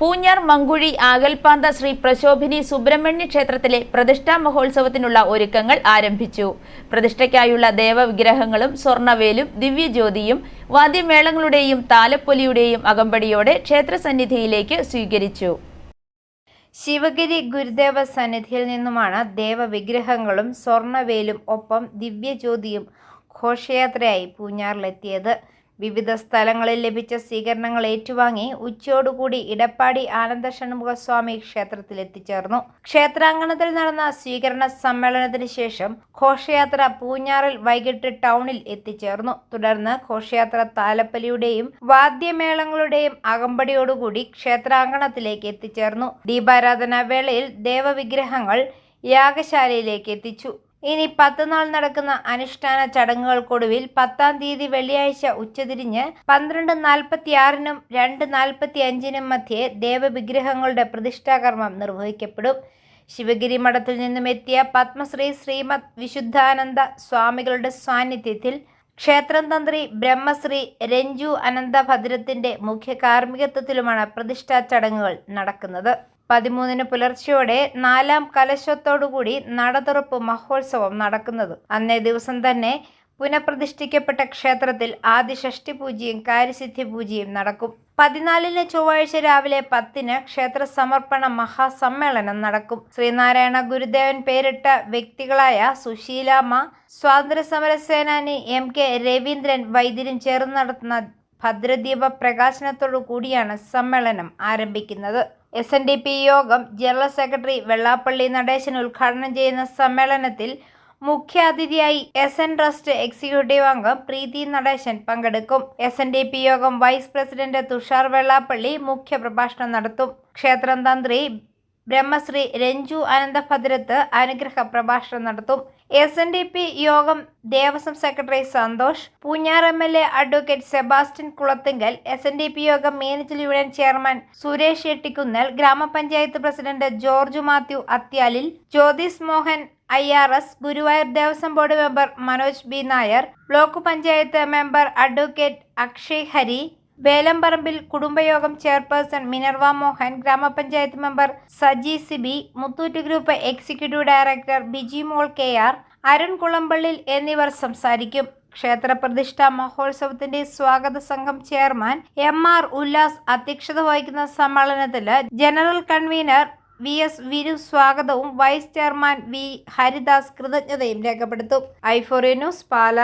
പൂഞ്ഞാർ മങ്കുഴി ആകൽപാന്ത ശ്രീ പ്രശോഭിനി സുബ്രഹ്മണ്യ ക്ഷേത്രത്തിലെ പ്രതിഷ്ഠാ മഹോത്സവത്തിനുള്ള ഒരുക്കങ്ങൾ ആരംഭിച്ചു. പ്രതിഷ്ഠയ്ക്കായുള്ള ദേവവിഗ്രഹങ്ങളും സ്വർണവേലും ദിവ്യജ്യോതിയും വാദ്യമേളങ്ങളുടെയും താലപ്പൊലിയുടെയും അകമ്പടിയോടെ ക്ഷേത്രസന്നിധിയിലേക്ക് സ്വീകരിച്ചു. ശിവഗിരി ഗുരുദേവ സന്നിധിയിൽ നിന്നുമാണ് ദേവവിഗ്രഹങ്ങളും സ്വർണവേലും ഒപ്പം ദിവ്യജ്യോതിയും ഘോഷയാത്രയായി പൂഞ്ഞാറിലെത്തിയത്. വിവിധ സ്ഥലങ്ങളിൽ ലഭിച്ച സ്വീകരണങ്ങൾ ഏറ്റുവാങ്ങി ഉച്ചയോടുകൂടി ഇടപ്പാടി ആനന്ദ ഷൺമുഖ സ്വാമി ക്ഷേത്രത്തിൽ എത്തിച്ചേർന്നു ക്ഷേത്രാങ്കണത്തിൽ നടന്ന സ്വീകരണ സമ്മേളനത്തിന് ശേഷം ഘോഷയാത്ര പൂഞ്ഞാറിൽ വൈകിട്ട് ടൗണിൽ എത്തിച്ചേർന്നു. തുടർന്ന് ഘോഷയാത്ര താലപ്പലിയുടെയും വാദ്യമേളങ്ങളുടെയും അകമ്പടിയോടുകൂടി ക്ഷേത്രാങ്കണത്തിലേക്ക് എത്തിച്ചേർന്നു. ദീപാരാധനാ വേളയിൽ ദേവവിഗ്രഹങ്ങൾ യാഗശാലയിലേക്ക് എത്തിച്ചു. ഇനി പത്ത് നാൾ നടക്കുന്ന അനുഷ്ഠാന ചടങ്ങുകൾക്കൊടുവിൽ പത്താം തീയതി വെള്ളിയാഴ്ച ഉച്ചതിരിഞ്ഞ് പന്ത്രണ്ട് നാൽപ്പത്തിയാറിനും രണ്ട് നാൽപ്പത്തി അഞ്ചിനും മധ്യേ ദേവവിഗ്രഹങ്ങളുടെ പ്രതിഷ്ഠാകർമ്മം നിർവഹിക്കപ്പെടും. ശിവഗിരി മഠത്തിൽ നിന്നും എത്തിയ പത്മശ്രീ ശ്രീമദ് വിശുദ്ധാനന്ദ സ്വാമികളുടെ സാന്നിധ്യത്തിൽ ക്ഷേത്രം തന്ത്രി ബ്രഹ്മശ്രീ രഞ്ജു അനന്തഭദ്രത്തിന്റെ മുഖ്യ കാർമ്മികത്വത്തിലുമാണ് പ്രതിഷ്ഠാ ചടങ്ങുകൾ നടക്കുന്നത്. പതിമൂന്നിന് പുലർച്ചയോടെ നാലാം കലശത്തോടുകൂടി നടതുറപ്പ് മഹോത്സവം നടക്കുന്നത്. അന്നേ ദിവസം തന്നെ പുനഃപ്രതിഷ്ഠിക്കപ്പെട്ട ക്ഷേത്രത്തിൽ ആദ്യ ഷഷ്ടി പൂജയും കാര്യസിദ്ധി പൂജയും നടക്കും. പതിനാലിന് ചൊവ്വാഴ്ച രാവിലെ പത്തിന് ക്ഷേത്ര സമർപ്പണ മഹാസമ്മേളനം നടക്കും. ശ്രീനാരായണ ഗുരുദേവൻ പേരിട്ട വ്യക്തികളായ സുശീലാമ്മ സ്വാതന്ത്ര്യ സമര സേനാനി എം കെ രവീന്ദ്രൻ വൈദ്യരും ചേർന്ന് നടത്തുന്ന ഭദ്രദീപ പ്രകാശനത്തോടു കൂടിയാണ് സമ്മേളനം ആരംഭിക്കുന്നത്. എസ് എൻ ഡി പി യോഗം ജനറൽ സെക്രട്ടറി വെള്ളാപ്പള്ളി നടേശൻ ഉദ്ഘാടനം ചെയ്യുന്ന സമ്മേളനത്തിൽ മുഖ്യാതിഥിയായി എസ് എൻ ട്രസ്റ്റ് എക്സിക്യൂട്ടീവ് അംഗം പ്രീതി നടേശൻ പങ്കെടുക്കും. എസ് എൻ ഡി പി യോഗം വൈസ് പ്രസിഡന്റ് തുഷാർ വെള്ളാപ്പള്ളി മുഖ്യപ്രഭാഷണം നടത്തും. ക്ഷേത്രം തന്ത്രി ബ്രഹ്മശ്രീ രഞ്ജു അനന്തഭദ്രത്ത് അനുഗ്രഹ പ്രഭാഷണം നടത്തും. എസ് എൻ ഡി പി യോഗം Devaswom secretary Santhosh Poonjar M L A advocate Sebastian Kulathinkal S N D P യോഗം manager union chairman Suresh Ettikkunnel ഗ്രാമപഞ്ചായത്ത് president George Mathew Athyalil Jyothis Mohan I R S Guruvayur Devaswom board member Manoj B Nair block panchayat member advocate Akshay Hari Velamparambil കുടുംബയോഗം chairperson Minerva Mohan ഗ്രാമപഞ്ചായത്ത് member Saji Sibi Muthoot group executive director Biji Mol K R Arun Kulampallil എന്നിവർ സംസാരിക്കും. ക്ഷേത്രപ്രതിഷ്ഠ മഹോത്സവത്തിന്റെ സ്വാഗത സംഘം chairman M R Ullas അധ്യക്ഷത വഹിക്കുന്ന സമ്മേളനത്തിൽ general convener V S Viru സ്വാഗതവും വൈസ് ചെയർമാൻ വി ഹരിദാസ് കൃതജ്ഞതയും രേഖപ്പെടുത്തും. ഐഫോറിയ ന്യൂസ് പാല.